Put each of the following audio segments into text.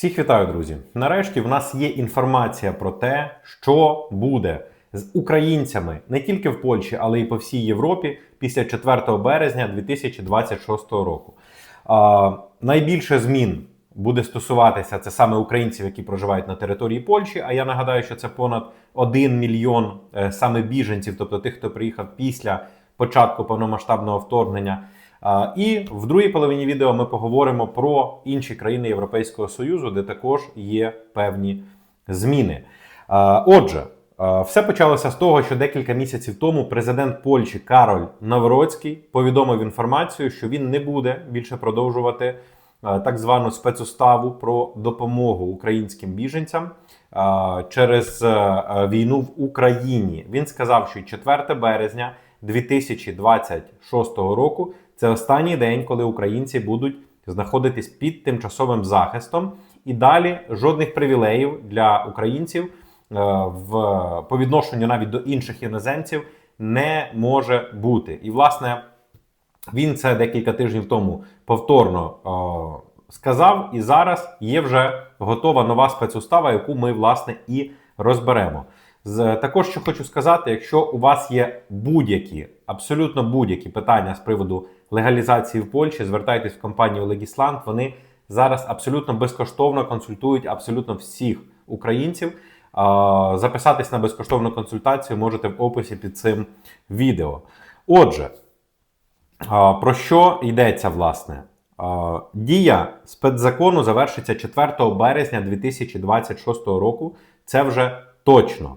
Всіх вітаю, друзі! Нарешті в нас є інформація про те, що буде з українцями не тільки в Польщі, але й по всій Європі після 4 березня 2026 року. А, найбільше змін буде стосуватися це саме українців, які проживають на території Польщі. А я нагадаю, що це понад 1 мільйон е, саме біженців, тобто тих, хто приїхав після початку повномасштабного вторгнення. І в другій половині відео ми поговоримо про інші країни Європейського Союзу, де також є певні зміни. Отже, все почалося з того, що декілька місяців тому президент Польщі Кароль Навроцький повідомив інформацію, що він не буде більше продовжувати так звану спецуставу про допомогу українським біженцям через війну в Україні. Він сказав, що 4 березня 2026 року це останній день, коли українці будуть знаходитись під тимчасовим захистом, і далі жодних привілеїв для українців е, в по відношенню навіть до інших іноземців не може бути. І власне він це декілька тижнів тому повторно е, сказав, і зараз є вже готова нова спецустава, яку ми власне і розберемо. З також що хочу сказати, якщо у вас є будь-які, абсолютно будь-які питання з приводу легалізації в Польщі, звертайтесь в компанію Legisland. Вони зараз абсолютно безкоштовно консультують абсолютно всіх українців. Записатись на безкоштовну консультацію можете в описі під цим відео. Отже, про що йдеться власне? Дія спецзакону завершиться 4 березня 2026 року. Це вже точно.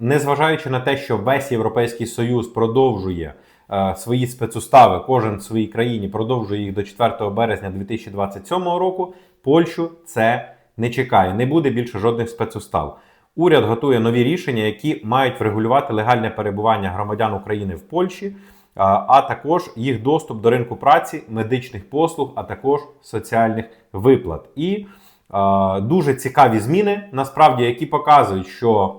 Незважаючи на те, що весь Європейський Союз продовжує е, свої спецустави, кожен в своїй країні продовжує їх до 4 березня 2027 року, Польщу це не чекає. Не буде більше жодних спецустав. Уряд готує нові рішення, які мають врегулювати легальне перебування громадян України в Польщі, а, також їх доступ до ринку праці, медичних послуг, а також соціальних виплат. І дуже цікаві зміни, насправді, які показують, що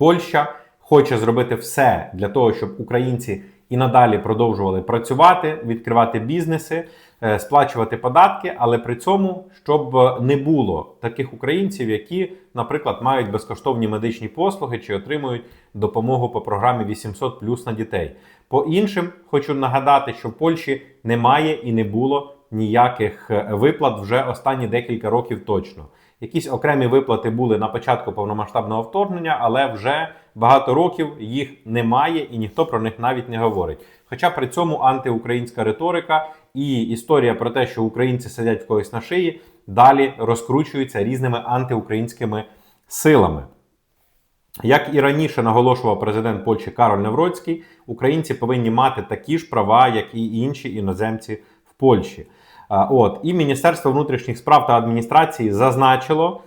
Польща хоче зробити все для того, щоб українці і надалі продовжували працювати, відкривати бізнеси, е, сплачувати податки, але при цьому щоб не було таких українців, які, наприклад, мають безкоштовні медичні послуги чи отримують допомогу по програмі 800 плюс на дітей. По іншим хочу нагадати, що в Польщі немає і не було ніяких е, виплат вже останні декілька років точно. Якісь окремі виплати були на початку повномасштабного вторгнення, але вже багато років їх немає і ніхто про них навіть не говорить. Хоча при цьому антиукраїнська риторика і історія про те, що українці сидять в когось на шиї, далі розкручуються різними антиукраїнськими силами. Як і раніше наголошував президент Польщі Кароль Невроцький, українці повинні мати такі ж права, як і інші іноземці в Польщі. От і Міністерство внутрішніх справ та адміністрації зазначило,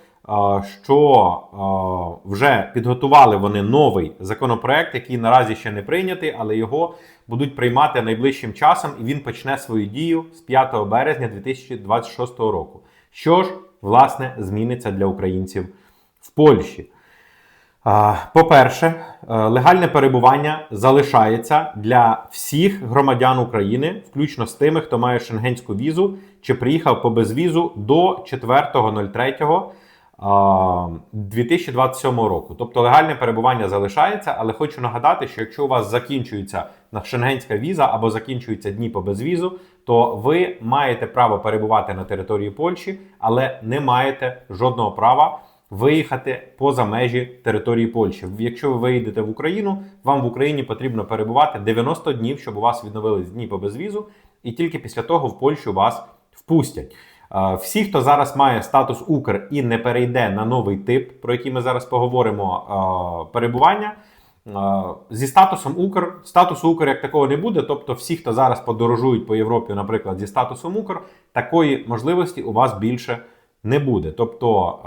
що вже підготували вони новий законопроект, який наразі ще не прийнятий, але його будуть приймати найближчим часом, і він почне свою дію з 5 березня 2026 року. Що ж, власне, зміниться для українців в Польщі? По-перше, е, легальне перебування залишається для всіх громадян України, включно з тими, хто має шенгенську візу чи приїхав по безвізу до 4.03.2027 року. Тобто легальне перебування залишається, але хочу нагадати, що якщо у вас закінчується шенгенська віза або закінчуються дні по безвізу, то ви маєте право перебувати на території Польщі, але не маєте жодного права виїхати поза межі території Польщі. Якщо ви виїдете в Україну, вам в Україні потрібно перебувати 90 днів, щоб у вас відновились дні по безвізу, і тільки після того в Польщу вас впустять. Всі, хто зараз має статус Укр і не перейде на новий тип, про який ми зараз поговоримо, перебування. Зі статусом Укр, статусу Укр як такого не буде. Тобто, всі, хто зараз подорожують по Європі, наприклад, зі статусом Укр, такої можливості у вас більше не буде. Тобто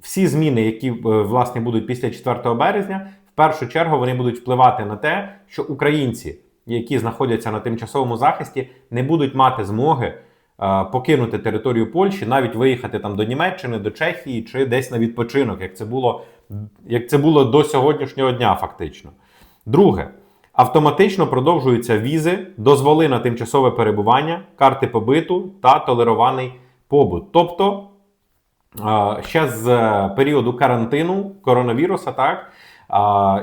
всі зміни, які власне будуть після 4 березня, в першу чергу вони будуть впливати на те, що українці, які знаходяться на тимчасовому захисті, не будуть мати змоги е, покинути територію Польщі, навіть виїхати там до Німеччини, до Чехії чи десь на відпочинок, як це було, як це було до сьогоднішнього дня, фактично. Друге. Автоматично продовжуються візи, дозволи на тимчасове перебування, карти побиту та толерований побут. Тобто е, ще з е, періоду карантину коронавіруса, так.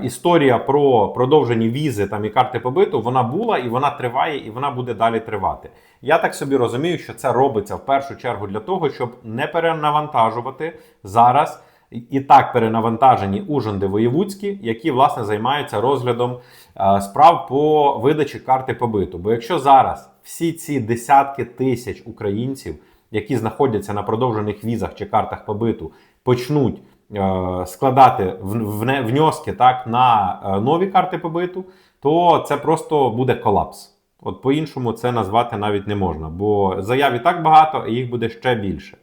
Історія про продовжені візи там і карти побиту вона була і вона триває, і вона буде далі тривати. Я так собі розумію, що це робиться в першу чергу для того, щоб не перенавантажувати зараз і- так перенавантажені ужинди воєвудські, які власне займаються розглядом е, справ по видачі карти побиту. Бо якщо зараз всі ці десятки тисяч українців, які знаходяться на продовжених візах чи картах побиту, почнуть е, складати внески так на е, нові карти побиту, то це просто буде колапс. От по-іншому це назвати навіть не можна, бо заяв і так багато, а їх буде ще більше.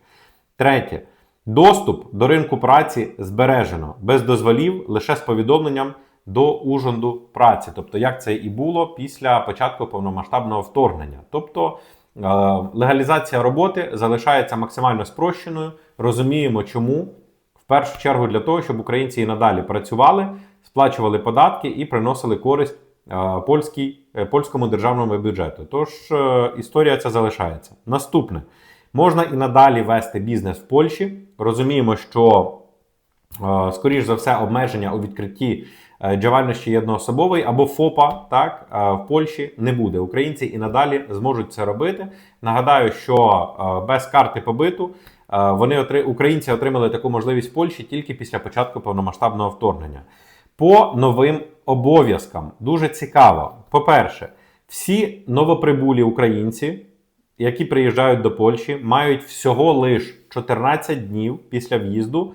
Третє. Доступ до ринку праці збережено без дозволів лише з повідомленням до ужонду праці, тобто як це і було після початку повномасштабного вторгнення. Тобто легалізація роботи залишається максимально спрощеною. Розуміємо, чому в першу чергу для того, щоб українці і надалі працювали, сплачували податки і приносили користь е, польській, е, польському державному бюджету. Тож е, історія ця залишається. Наступне. Можна і надалі вести бізнес в Польщі. Розуміємо, що е, скоріш за все обмеження у відкритті е, діяльності єдноособової або ФОПа так, е, в Польщі не буде. Українці і надалі зможуть це робити. Нагадаю, що е, без карти побиту вони українці отримали таку можливість в Польщі тільки після початку повномасштабного вторгнення. По новим обов'язкам дуже цікаво. По-перше, всі новоприбулі українці, які приїжджають до Польщі, мають всього лиш 14 днів після в'їзду,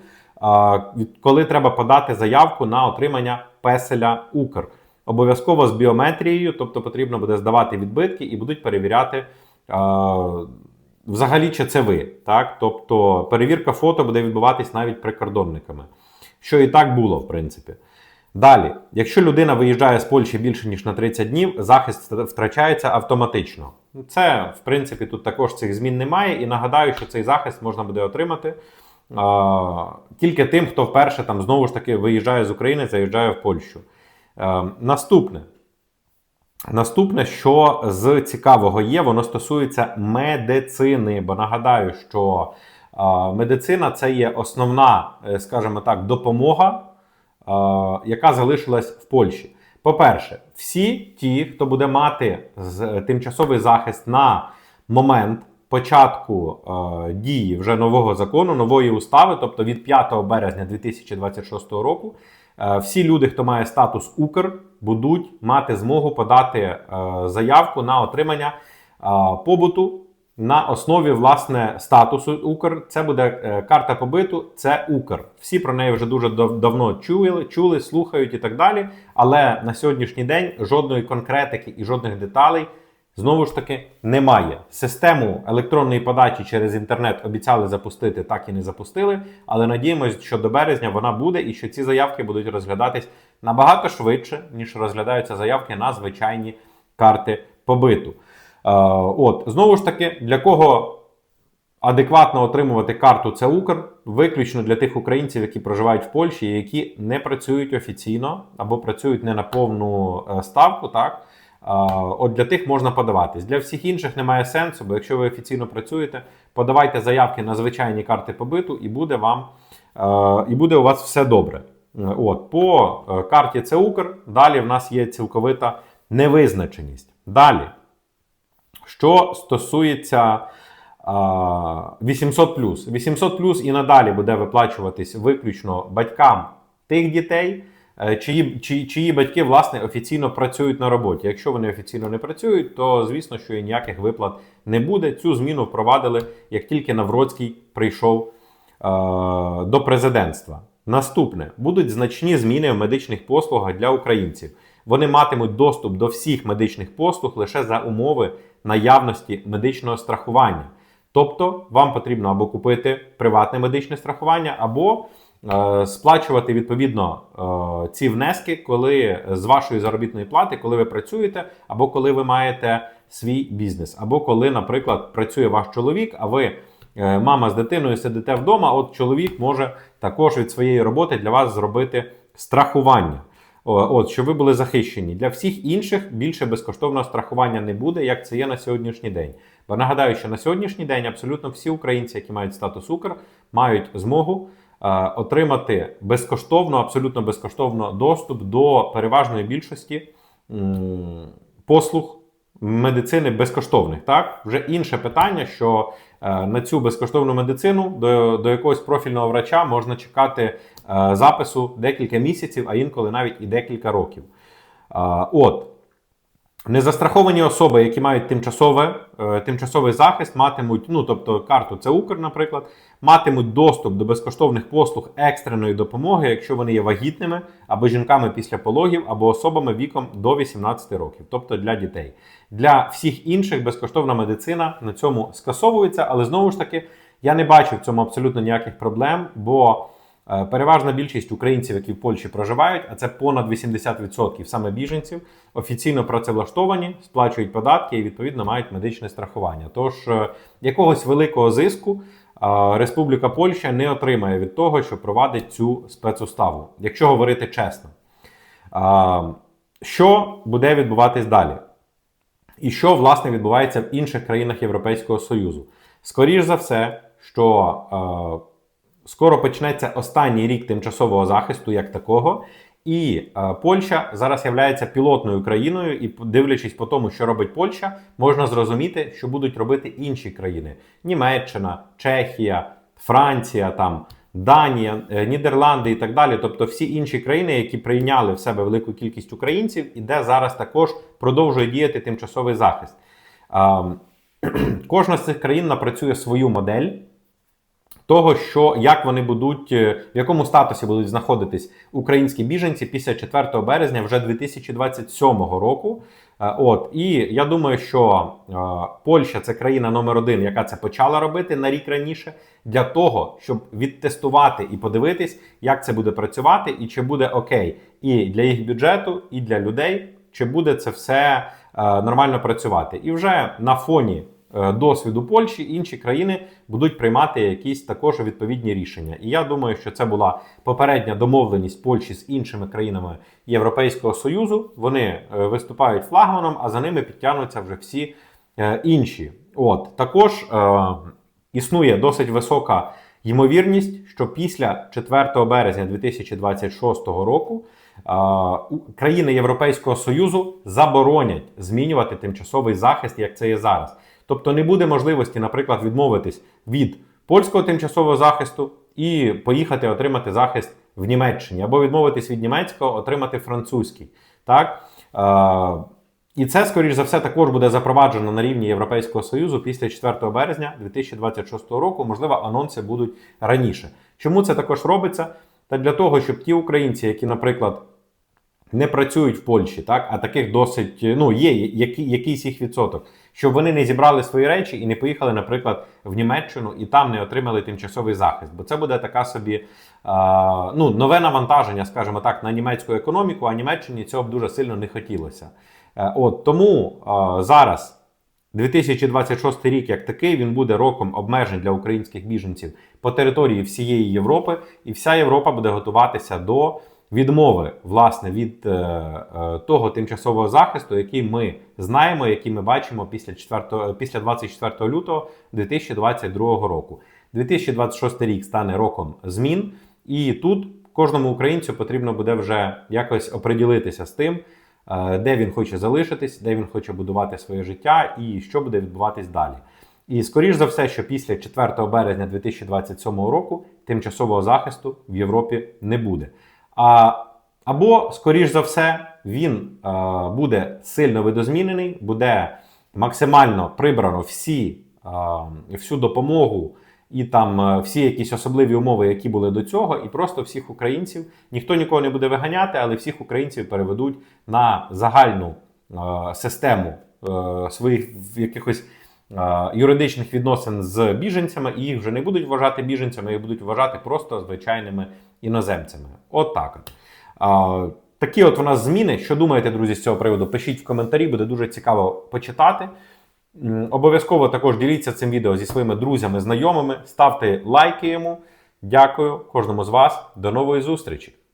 коли треба подати заявку на отримання песеля Укр. Обов'язково з біометрією, тобто потрібно буде здавати відбитки і будуть перевіряти. а, Взагалі, чи це ви, так? Тобто перевірка фото буде відбуватись навіть прикордонниками, що і так було, в принципі. Далі, якщо людина виїжджає з Польщі більше ніж на 30 днів, захист втрачається автоматично. Це, в принципі, тут також цих змін немає. І нагадаю, що цей захист можна буде отримати а, тільки тим, хто вперше там знову ж таки виїжджає з України, заїжджає в Польщу. Е, наступне. Наступне, що з цікавого є, воно стосується медицини. Бо нагадаю, що е, медицина це є основна, е, скажімо так, допомога, е, яка залишилась в Польщі. По-перше, всі ті, хто буде мати тимчасовий захист на момент початку е, дії вже нового закону, нової устави, тобто від 5 березня 2026 року, е, всі люди, хто має статус Укр, будуть мати змогу подати е, заявку на отримання е, побуту на основі власне статусу Укр. Це буде е, карта побиту, це Укр. Всі про неї вже дуже дав- давно чули, чули, слухають і так далі. Але на сьогоднішній день жодної конкретики і жодних деталей. Знову ж таки, немає. Систему електронної подачі через інтернет обіцяли запустити, так і не запустили. Але надіємося, що до березня вона буде і що ці заявки будуть розглядатись набагато швидше, ніж розглядаються заявки на звичайні карти побиту. Е, от, знову ж таки, для кого адекватно отримувати карту це Укр, виключно для тих українців, які проживають в Польщі, які не працюють офіційно або працюють не на повну е, ставку, так. От для тих можна подаватись. Для всіх інших немає сенсу, бо якщо ви офіційно працюєте, подавайте заявки на звичайні карти побиту, і буде вам е, і буде у вас все добре. Е, От по е, карті це Укр. Далі в нас є цілковита невизначеність. Далі, що стосується а, 800 800 і надалі буде виплачуватись виключно батькам тих дітей, чиї, чиї, чиї батьки власне офіційно працюють на роботі. Якщо вони офіційно не працюють, то звісно, що і ніяких виплат не буде. Цю зміну впровадили, як тільки Навроцький прийшов е, до президентства. Наступне будуть значні зміни в медичних послугах для українців. Вони матимуть доступ до всіх медичних послуг лише за умови наявності медичного страхування. Тобто, вам потрібно або купити приватне медичне страхування, або е, сплачувати відповідно е, ці внески, коли з вашої заробітної плати, коли ви працюєте, або коли ви маєте свій бізнес, або коли, наприклад, працює ваш чоловік, а ви е, мама з дитиною сидите вдома. От чоловік може також від своєї роботи для вас зробити страхування. От, щоб ви були захищені. Для всіх інших більше безкоштовного страхування не буде, як це є на сьогоднішній день. Бо нагадаю, що на сьогоднішній день абсолютно всі українці, які мають статус Укр, мають змогу е, отримати безкоштовно, абсолютно безкоштовно доступ до переважної більшості послуг медицини безкоштовних. Так, вже інше питання, що е, на цю безкоштовну медицину до, до якогось профільного врача можна чекати е, запису декілька місяців, а інколи навіть і декілька років. Е, от. Незастраховані особи, які мають тимчасове, е, тимчасовий захист, матимуть, ну тобто карту це Укр, наприклад, матимуть доступ до безкоштовних послуг екстреної допомоги, якщо вони є вагітними або жінками після пологів, або особами віком до 18 років, тобто для дітей. Для всіх інших безкоштовна медицина на цьому скасовується, але знову ж таки я не бачу в цьому абсолютно ніяких проблем, бо Переважна більшість українців, які в Польщі проживають, а це понад 80% саме біженців, офіційно працевлаштовані, сплачують податки і відповідно мають медичне страхування. Тож е, якогось великого зиску е, Республіка Польща не отримає від того, що провадить цю спецуставу, якщо говорити чесно. Е, Що буде відбуватись далі? І що власне відбувається в інших країнах Європейського Союзу? Скоріш за все, що е, скоро почнеться останній рік тимчасового захисту як такого. І е, Польща зараз є пілотною країною, і дивлячись по тому, що робить Польща, можна зрозуміти, що будуть робити інші країни: Німеччина, Чехія, Франція, там Данія, е, Нідерланди і так далі. Тобто всі інші країни, які прийняли в себе велику кількість українців, і де зараз також продовжує діяти тимчасовий захист. Е, Кожна з цих країн напрацює свою модель того, що як вони будуть, е, в якому статусі будуть знаходитись українські біженці після 4 березня вже 2027 року. Е, От і я думаю, що е, Польща це країна номер один, яка це почала робити на рік раніше, для того, щоб відтестувати і подивитись, як це буде працювати, і чи буде окей і для їх бюджету, і для людей, чи буде це все е, нормально працювати. І вже на фоні е, досвіду Польщі інші країни будуть приймати якісь також відповідні рішення. І я думаю, що це була попередня домовленість Польщі з іншими країнами Європейського Союзу. Вони е, виступають флагманом, а за ними підтягнуться вже всі е, інші. От також е, існує досить висока ймовірність, що після 4 березня 2026 року країни Європейського Союзу заборонять змінювати тимчасовий захист, як це є зараз. Тобто не буде можливості, наприклад, відмовитись від польського тимчасового захисту і поїхати отримати захист в Німеччині, або відмовитись від німецького, отримати французький. Так? Е, і це, скоріш за все, також буде запроваджено на рівні Європейського Союзу після 4 березня 2026 року. Можливо, анонси будуть раніше. Чому це також робиться? Та для того, щоб ті українці, які, наприклад, не працюють в Польщі, так, а таких досить ну, є які, якийсь їх відсоток, щоб вони не зібрали свої речі і не поїхали, наприклад, в Німеччину і там не отримали тимчасовий захист. Бо це буде така собі а, ну, нове навантаження, скажімо так, на німецьку економіку, а Німеччині цього б дуже сильно не хотілося. Е, От тому а, зараз 2026 рік, як такий, він буде роком обмежень для українських біженців по території всієї Європи, і вся Європа буде готуватися до відмови власне від е, е, того тимчасового захисту, який ми знаємо, який ми бачимо після 4, після 24 лютого 2022 року. 2026 рік стане роком змін, і тут кожному українцю потрібно буде вже якось оприділитися з тим, е, де він хоче залишитись, де він хоче будувати своє життя і що буде відбуватись далі. І скоріш за все, що після 4 березня 2027 року тимчасового захисту в Європі не буде. А, або, скоріш за все, він е, буде сильно видозмінений, буде максимально прибрано всі, е, всю допомогу і там е, всі якісь особливі умови, які були до цього, і просто всіх українців. Ніхто нікого не буде виганяти, але всіх українців переведуть на загальну е, систему е, своїх якихось юридичних відносин з біженцями, і їх вже не будуть вважати біженцями, їх будуть вважати просто звичайними іноземцями. От так. От. Такі от у нас зміни. Що думаєте, друзі, з цього приводу? Пишіть в коментарі, буде дуже цікаво почитати. Обов'язково також діліться цим відео зі своїми друзями, знайомими, ставте лайки йому. Дякую кожному з вас. До нової зустрічі!